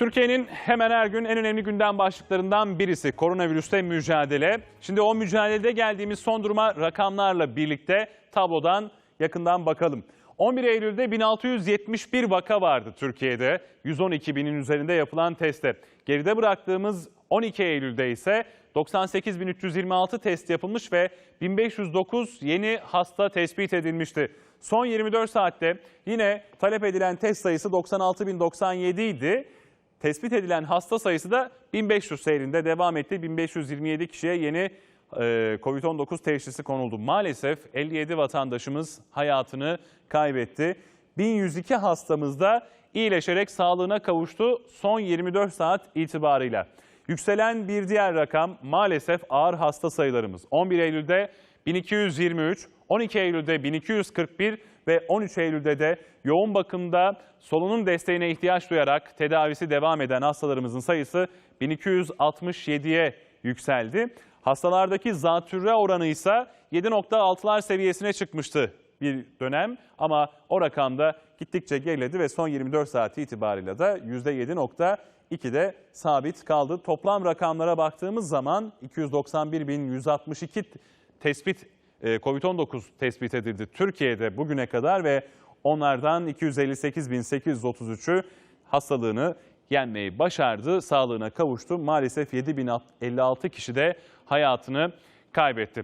Türkiye'nin hemen her gün en önemli gündem başlıklarından birisi koronavirüste mücadele. Şimdi o mücadelede geldiğimiz son duruma rakamlarla birlikte tablodan yakından bakalım. 11 Eylül'de 1671 vaka vardı Türkiye'de. 112 binin üzerinde yapılan teste. Geride bıraktığımız 12 Eylül'de ise 98.326 test yapılmış ve 1509 yeni hasta tespit edilmişti. Son 24 saatte yine talep edilen test sayısı 96.097 idi. Tespit edilen hasta sayısı da 1500 seyrinde devam etti. 1527 kişiye yeni e, Covid-19 teşhisi konuldu. Maalesef 57 vatandaşımız hayatını kaybetti. 1102 hastamız da iyileşerek sağlığına kavuştu son 24 saat itibarıyla. Yükselen bir diğer rakam maalesef ağır hasta sayılarımız. 11 Eylül'de 1223, 12 Eylül'de 1241 ve 13 Eylül'de de yoğun bakımda solunum desteğine ihtiyaç duyarak tedavisi devam eden hastalarımızın sayısı 1267'ye yükseldi. Hastalardaki zatürre oranı ise 7.6'lar seviyesine çıkmıştı bir dönem ama o rakamda gittikçe geriledi ve son 24 saat itibarıyla da %7.2'de sabit kaldı. Toplam rakamlara baktığımız zaman 291.162 tespit e, Covid-19 tespit edildi Türkiye'de bugüne kadar ve onlardan 258.833'ü hastalığını yenmeyi başardı, sağlığına kavuştu. Maalesef 7056 kişi de hayatını kaybetti.